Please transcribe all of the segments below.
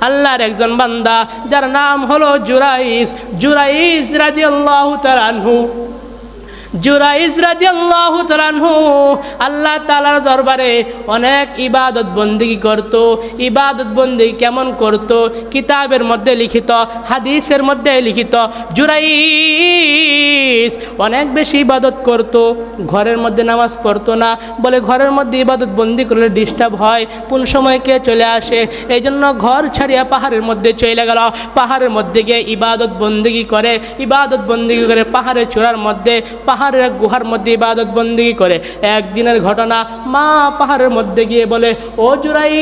আল্লাহর একজন বান্দা যার নাম হলো জুরাইস। জুরাইস রাজি আল্লাহ তালানহু জুরাইজ রাদিয়াল্লাহু তাআলাহু আল্লাহ তাআলার দরবারে অনেক ইবাদত বন্দেগী করত। ইবাদত বন্দেগী কেমন করত? কিতাবের মধ্যে লিখিত, হাদিসের মধ্যে লিখিত জুরাইজ অনেক বেশি ইবাদত করত। ঘরের মধ্যে নামাজ পড়তো না। বলে ঘরের মধ্যে ইবাদত বন্দি করলে ডিস্টার্ব হয়। কোন সময় কে চলে আসে? এই জন্য ঘর ছাড়িয়া পাহাড়ের মধ্যে চলে গেল। পাহাড়ের মধ্যে গিয়ে ইবাদত বন্দিগি করে, ইবাদত বন্দিগি করে পাহাড়ের চূড়ার মধ্যে পাহাড়ের এক গুহার মধ্যে ইবাদত বন্দী করে। একদিনের ঘটনা মা পাহাড়ের মধ্যে গিয়ে বলে, ও জুরাইস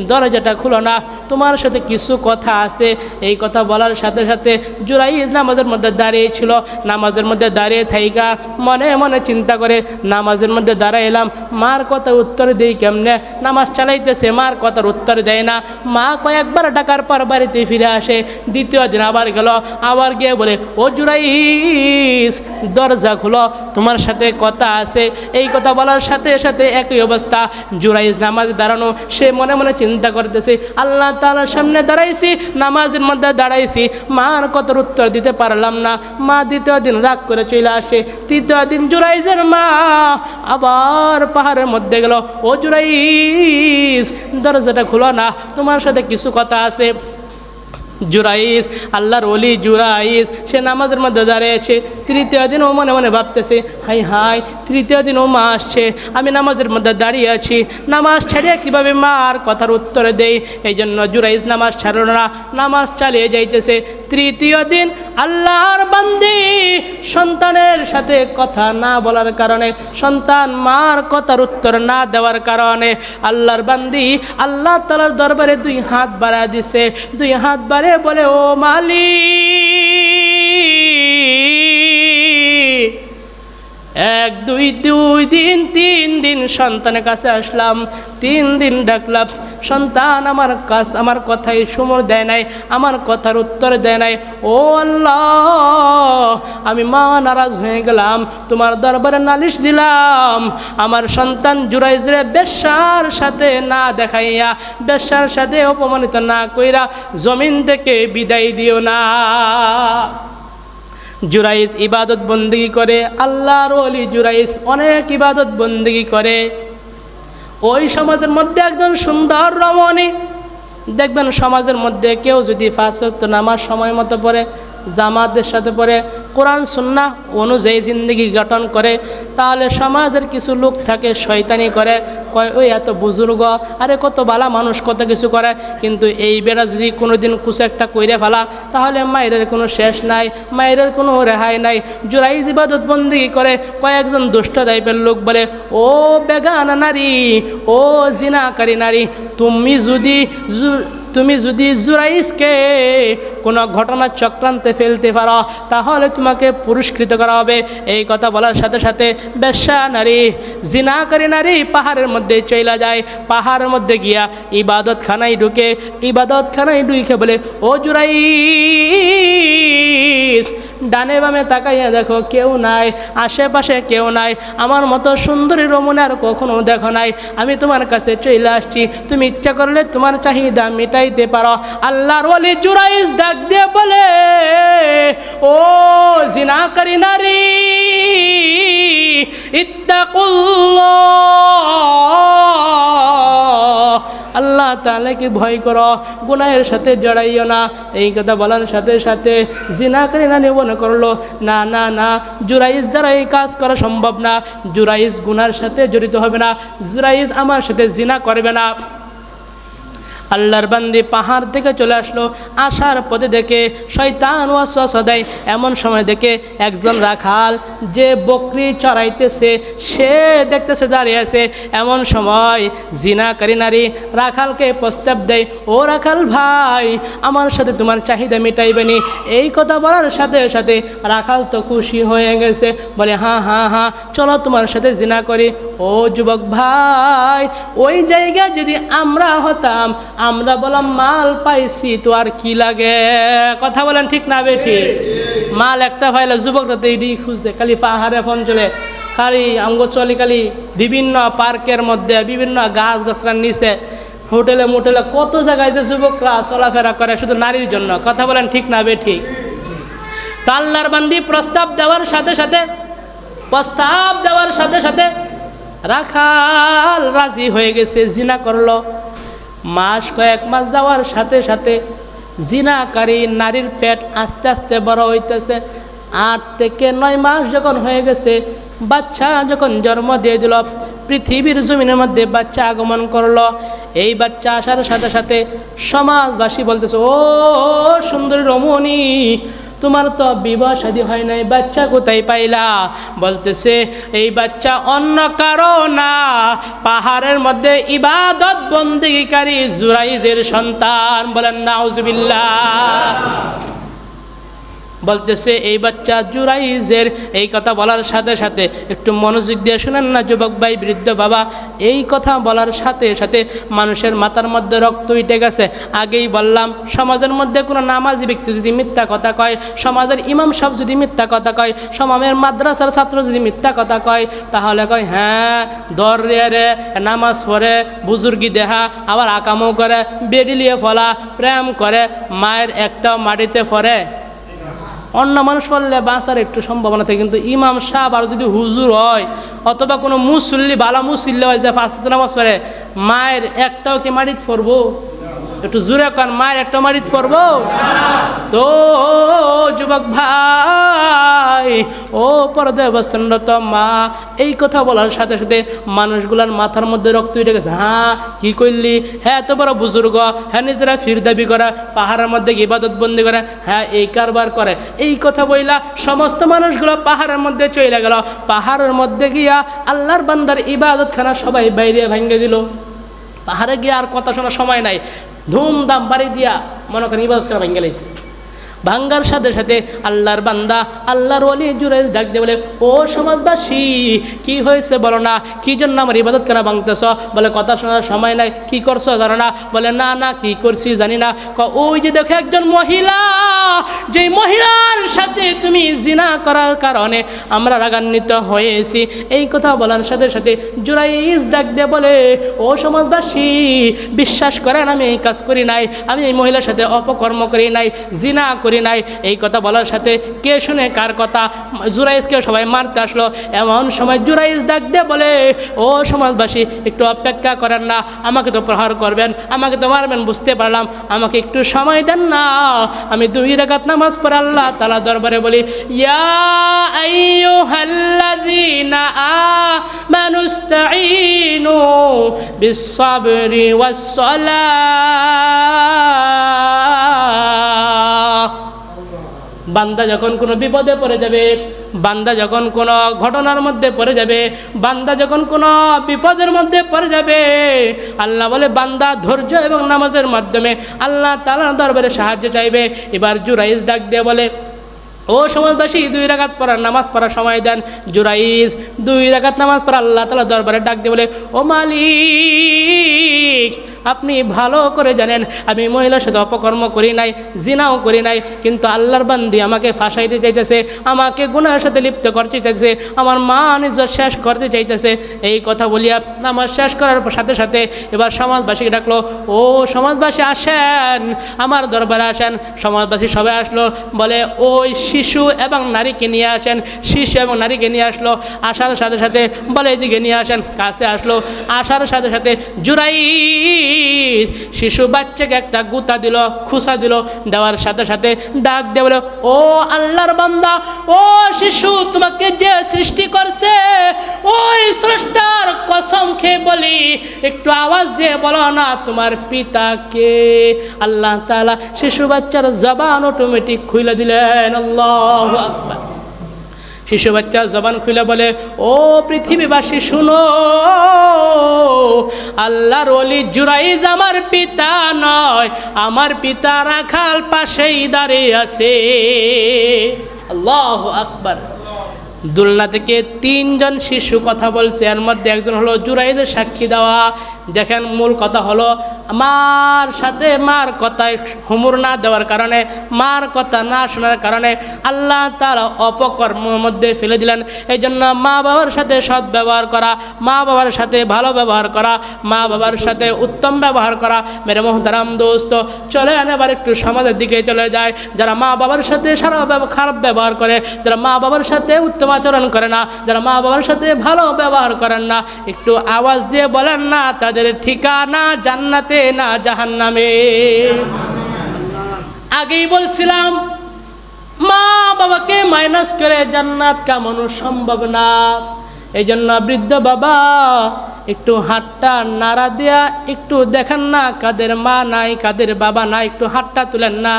দরজাটা খুলো না। তোমার সাথে কিছু কথা আছে। এই কথা বলার সাথে সাথে জুরাইজ নামাজের মধ্যে দাঁড়িয়েছিল নামাজের মধ্যে দাঁড়িয়ে থাইকা মনে মনে চিন্তা করে নামাজের মধ্যে দাঁড়াইলাম। মার কথা উত্তর দিই কেমনে? নামাজ চালাইতেছে, মার কথার উত্তর দেয় না। মা কয়েকবার ডাকার পর বাড়িতে ফিরে আসে। দ্বিতীয় দিন আবার গেল। আবার গিয়ে বলে, ও জুরাইস দরজা খুলো। তোমার সাথে কথা আছে। এই কথা বলার সাথে সাথে একই অবস্থা। জুরাইজ নামাজ দাঁড়ানো, সে মনে মনে চিন্তা করতেছে, আল্লাহ তালার সামনে দাঁড়াইছি, নামাজের মধ্যে দাঁড়াইছি, মার কত উত্তর দিতে পারলাম না। মা দ্বিতীয় দিন রাগ করে চলে আসে, তৃতীয় দিন জুরাইজের মা আবার পাহাড়ের মধ্যে গেল, ও জুরাইজ, দরজাটা খুলো না, তোমার সাথে কিছু কথা আছে। জুরাইস আল্লাহর অলি জুরাইস সে নামাজের মধ্যে দাঁড়িয়েছে। তৃতীয় দিন ও মনে মনে ভাবতেছে, হাই হাই, তৃতীয় দিন ও মা আসছে, আমি নামাজের মধ্যে দাঁড়িয়ে আছি। নামাজ ছাড়িয়ে কীভাবে মার কথার উত্তর দেই? এই জন্য জুরাইস নামাজ ছাড়ল না, নামাজ চালিয়ে যাইতেছে। তৃতীয় দিন আল্লাহর বান্দি, সন্তানের সাথে কথা না বলার কারণে, সন্তান মার কথার উত্তর না দেওয়ার কারণে, আল্লাহর বান্দি আল্লাহ তালার দরবারে দুই হাত বাড়া দিছে। দুই হাত বাড়ে বলে ও মালিক এক, দুই দুই দিন, তিন দিন সন্তানের কাছে আসলাম। তিন দিন ডাকলাম, সন্তান আমার কাছ আমার কথাই সুমর দেয় নাই, আমার কথার উত্তর দেয় নাই। ও আল্লাহ, আমি মা নারাজ হয়ে গেলাম, তোমার দরবারে নালিশ দিলাম। আমার সন্তান জুরাইজরে বেশ্যার সাথে না দেখাইয়া, বেশ্যার সাথে অপমানিত না কইরা জমিন থেকে বিদায় দিও না। জুরাইস ইবাদত বন্দিগি করে, আল্লাহর অলি জুরাইস অনেক ইবাদত বন্দিগি করে। ওই সমাজের মধ্যে একজন সুন্দর রমণী, দেখবেন সমাজের মধ্যে কেউ যদি ফাঁসক্ত নামাজ সময় মতো পড়ে জামাতের সাথে পরে কোরআন সুন্না অনুযায়ী জিন্দগি গঠন করে, তাহলে সমাজের কিছু লোক থাকে, শয়তানি করে, কয়, ওই এত বুজুর্গ, আরে কত বালা মানুষ, কত কিছু করে। কিন্তু এই বেড়া যদি কোনো দিন কিছু একটা কইরে ফেলা, তাহলে মায়ের কোনো শেষ নাই মায়ের কোনো রেহাই নাই। জোরাই ইবাদত বন্দি করে কয়েকজন দুষ্ট টাইপের লোক বলে, ও বেগানা নারী, ও জিনাকারী নারী, তুমি যদি তুমি যদি জুরাইসকে কোনো ঘটনা চক্রান্তে ফেলতে পারো, তাহলে তোমাকে পুরস্কৃত করা হবে। এই কথা বলার সাথে সাথে বেশ্যা নারী, জিনাকারী নারী পাহাড়ের মধ্যে চইলা যায়। পাহাড়ের মধ্যে গিয়া ইবাদত খানায় ঢুকে ইবাদত খানায় ঢুকে বলে, ও জুরাইস ডানে বামে তাকাইয়া দেখো, কেউ নাই, আশেপাশে কেউ নাই, আমার মতো সুন্দরী রমণী আর কখনো দেখো নাই। আমি তোমার কাছে চলে আসছি, তুমি ইচ্ছা করলে তোমার চাহিদা মিটাইতে পারো। আল্লাহর ওলি জুরাইস ডাক দিয়ে বলে, ও জিনাকারী নারী, ইত্তাকুল্লাহ তাহলেকে ভয় করো, গুনাহের সাথে জড়াইও না। এই কথা বলার সাথে সাথে জিনা করে না নিবন করল, না না না, জুরাইজ দ্বারা এই কাজ করা সম্ভব না। জুরাইজ গুনার সাথে জড়িত হবে না। জুরাইজ আমার সাথে জিনা করবে না। আল্লাহর বান্দি পাহাড় থেকে চলে আসলো, আসার পথে দেখে শয়তান ওয়াসওয়াসা দেয়। এমন সময় দেখে একজন রাখাল যে বকরি চড়াইতেছে, সে দেখতেছে দাঁড়িয়ে আছে। এমন সময় জিনাকারী নারী রাখালকে প্রস্তাব দেয়, ও রাখাল ভাই, আমার সাথে তোমার চাহিদা মিটাইবেনি এই কথা বলার সাথে সাথে রাখাল তো খুশি হয়ে গেছে। বলে হ্যাঁ হ্যাঁ হ্যাঁ চলো তোমার সাথে জিনা করি। ও যুবক ভাই, ওই জায়গায় যদি আমরা হতাম আমরা বললাম, মাল পাইছি, তো আর কি লাগে? কথা বলেন ঠিক না বেঠি মাল একটা পাইলে যুবকরা তো এইটাই খুঁজছে, খালি পাহাড়ে ফোন চলে। খালি আঙ্গ চলে খালি বিভিন্ন পার্কের মধ্যে বিভিন্ন গাছ গাছরার নিচে, হোটেলে মোটেলে কত জায়গায় যে যুবকরা চলাফেরা করে, শুধু নারীর জন্য। কথা বলেন ঠিক না, বে ঠিক? তা আল্লাহর বান্দি প্রস্তাব দেওয়ার সাথে সাথে, প্রস্তাব দেওয়ার সাথে সাথে রাখাল রাজি হয়ে গেছে, জিনা করল। মাস কয়েক মাস যাওয়ার সাথে সাথে জিনাকারী নারীর পেট আস্তে আস্তে বড় হইতেছে। আট থেকে নয় মাস যখন হয়ে গেছে, বাচ্চা যখন জন্ম দিয়ে দিল, পৃথিবীর জমিনের মধ্যে বাচ্চা আগমন করল। এই বাচ্চা আসার সাথে সাথে সমাজবাসী বলতেছে, ও সুন্দরী রমণী তোমার তো বিবাহ শাদী হয় নাই, বাচ্চা কোথায় পাইলা? বলতেছে, এই বাচ্চা অন্য কারও না। পাহাড়ের মধ্যে ইবাদত বন্দিকারী জুরাইজের সন্তান। বলেন, নাউজুবিল্লাহ। বলতেছে, এই বাচ্চা জুরাইজের এই কথা বলার সাথে সাথে একটু মনোযোগ দিয়ে শুনেন না যুবক ভাই, বৃদ্ধ বাবা। এই কথা বলার সাথে সাথে মানুষের মাথার মধ্যে রক্ত উঠে গেছে। আগেই বললাম, সমাজের মধ্যে কোনো নামাজি ব্যক্তি যদি মিথ্যা কথা কয়, সমাজের ইমাম সাহেব যদি মিথ্যা কথা কয়, সমাজের মাদ্রাসার ছাত্র যদি মিথ্যা কথা কয়, তাহলে কয় হ্যাঁ দর রে রে, নামাজ পড়ে, বুজুর্গি দেহা, আবার আকামও করে, বেডিলিয়ে ফলা, প্রেম করে, মায়ের একটাও মাটিতে পড়ে। অন্য মানুষ পড়লে বাঁচার একটু সম্ভাবনা থাকে, কিন্তু ইমাম সাহেব আর যদি হুজুর হয়, অথবা কোনো মুসল্লি বালা মুসল্লি হয় যে পাঁচ নামাজ পড়ে, মায়ের একটাও কি মারিত পড়ব? একটু জুড়ে কান, মায়ের একটা মারিত পড়ব তো যুবক ভাই, ও পরদে বসন্ত মা, এই কথা বলার সাথে সাথে মানুষগুলার মাথার মধ্যে রক্ত উঠে গেছে। হ্যাঁ কি করলি? হ্যাঁ এত বড় বুজুর্গ। হ্যাঁ নিজেরা ফির দাবি করে, পাহাড়ের মধ্যে ইবাদত বন্দি করে। হ্যাঁ এই কারবার করে। এই কথা বইলা সমস্ত মানুষগুলো পাহাড়ের মধ্যে চলে গেল। পাহাড়ের মধ্যে গিয়া আল্লাহর বান্দার ইবাদত খানা সবাই বাইরে ভেঙে দিল। পাহাড়ে গিয়ে আর কথা শোনার সময় নাই। ধুমধাম বাড়ি দিয়া মনে করেন ইবাদত করা ভেঙে লাইছে ভাঙ্গার সাথে সাথে আল্লাহর বান্দা, আল্লাহর অলি জুড়ে ডাক দিয়ে বলে, ও সমাজবাসী, কি হয়েছে বলো না? কি জন্য আমার ইবাদত কেনা ভাঙতেছ? বলে, কথা শোনার সময় নাই, কি করছ জানো না? বলে, না না, কি করছি জানি না। ওই যে দেখো একজন মহিলা যে মহিলার সাথে তুমি জিনা করার কারণে আমরা রাগান্বিত হয়েছি। এই কথা বলার সাথে সাথে জুরাইজ ডাক দিয়ে বলে, ও সমাজবাসী, বিশ্বাস করেন আমি এই কাজ করি নাই, আমি এই মহিলার সাথে অপকর্ম করি নাই, জিনা নাই। এই কথা বলার সাথে কে শুনে কার কথা? জুরাইজকে সবাই মারতে আসলো। এমন সময় জুরাইজ ডাক দিয়ে বলে, ও সমাজবাসী, একটু অপেক্ষা করেন না। আমাকে তো প্রহার করবেন, আমাকে তো মারবেন, বুঝতে পারলাম। আমাকে একটু সময় দেন না। আমি দুই রাকাত নামাজ পড়ে আল্লাহ তালা দরবারে বলি, ইয়া বান্দা যখন কোনো বিপদে পড়ে যাবে, বান্দা যখন কোনো ঘটনার মধ্যে পড়ে যাবে, বান্দা যখন কোনো বিপদের মধ্যে পড়ে যাবে, আল্লাহ বলে, বান্দা ধৈর্য এবং নামাজের মাধ্যমে আল্লাহ তালা দরবারে সাহায্য চাইবে। এবার জুরাইজ ডাক দিয়ে বলে, ও সমাজবাসী, দুই রাকাত পড়ার নামাজ পড়ার সময় দেন। জুরাইজ দুই রাকাত নামাজ পড়া আল্লাহ তালা দরবারে ডাক দিয়ে বলে, ও মালিক আপনি ভালো করে জানেন, আমি মহিলার সাথে অপকর্ম করি নাই, জিনাও করি নাই, কিন্তু আল্লাহর বান্দি আমাকে ফাঁসাইতে চাইতেছে, আমাকে গুনার সাথে লিপ্ত করতে চাইতেছে, আমার মা নিজের শেষ করতে চাইতেছে। এই কথা বলিয়া নামাজ শেষ করার সাথে সাথে এবার সমাজবাসীকে ডাকলো, ও সমাজবাসী, আসেন, আমার দরবারে আসেন। সমাজবাসী সবাই আসলো, বলে, ওই শিশু এবং নারীকে নিয়ে আসেন। শিশু এবং নারীকে নিয়ে আসলো, আসার সাথে সাথে, বলে, এদিকে নিয়ে আসেন। কাছে আসলো, আসার সাথে সাথে জুরাই শিশু বাচ্চাকে একটা গুতা দিল, খুসা দিল, দেওয়ার সাথে সাথে ডাক দিয়ে বলে, ও আল্লাহর বান্দা, ও শিশু, তোমাকে যে সৃষ্টি করছে, ওই স্রষ্টার কসম খেয়ে বলি, একটু আওয়াজ দিয়ে বলো না, তোমার পিতাকে আল্লাহ তাআলা শিশু বাচ্চার জবান অটোমেটিক খুলে দিলেন, আল্লাহু আকবার। শিশু বাচ্চা জবান খুলে বলে, ও পৃথিবীবাসী, শুনো। আল্লাহর অলি জুরাইজ আমার পিতা নয়, আমার পিতা রাখাল পাশেই দাঁড়িয়ে আছে। আল্লাহ আকবার। দুলনা থেকে তিনজন শিশু কথা বলছে, এর মধ্যে একজন হলো জুরাইদের সাক্ষী দেওয়া। দেখেন মূল কথা হলো মার সাথে মার কথায় হুমুর না দেওয়ার কারণে, মার কথা না শোনার কারণে আল্লাহ তারা অপকর্মের মধ্যে ফেলে দিলেন। এই জন্য মা বাবার সাথে সৎ ব্যবহার করা, মা বাবার সাথে ভালো ব্যবহার করা, মা বাবার সাথে উত্তম ব্যবহার করা। মেরে মোহতারাম দোস্ত চলে আনে আবার একটু সমাজের দিকে চলে যায় যারা মা বাবার সাথে সারা খারাপ ব্যবহার করে, যারা মা বাবার সাথে উত্তম আচরণ করে না, যারা মা বাবার সাথে ভালো ব্যবহার করেন না, একটু আওয়াজ দিয়ে বলেন না, তাদের ঠিকানা জান্নাতে না জাহান নামে আগেই বলছিলাম, মা বাবাকে মাইনাস করে জান্নাত কামানো সম্ভব না। এই জন্য বৃদ্ধ বাবা একটু হাতটা নাড়া দেয়া, একটু দেখেন না কাদের মা নাই, কাদের বাবা নাই, একটু হাতটা তুলেন না।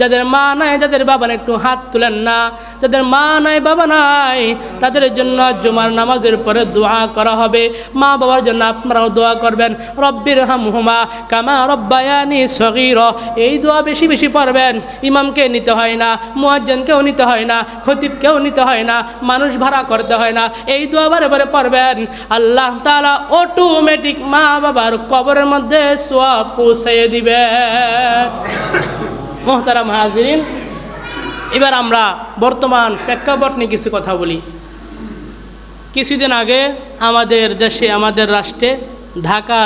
যাদের মা নাই, যাদের বাবা নাই, একটু হাত তুলেন না। যাদের মা নাই, বাবা নাই, তাদের জন্য জুমার নামাজের পরে দোয়া করা হবে। মা বাবার জন্য আপনারাও দোয়া করবেন। রব্বির হামহুমা কামা রব্বায়ানি সগির। এই দোয়া বেশি বেশি পড়বেন। ইমামকে নিতে হয় না, মুয়াজ্জনকেও নিতে হয় না, খতিবকেও নিতে হয় না, মানুষ ভাড়া করতে হয় না। এই দোয়া বারে বারে পড়বেন। আল্লাহ তাআলা অটোমেটিক মা বাবার কবরের মধ্যে সোয়া পৌঁছাইয়ে দিবে। মোহতারাম মাহাজিরিন এবার আমরা বর্তমান প্রেক্ষাপট নিয়ে কিছু কথা বলি। কিছুদিন আগে আমাদের দেশে, আমাদের রাষ্ট্রে ঢাকা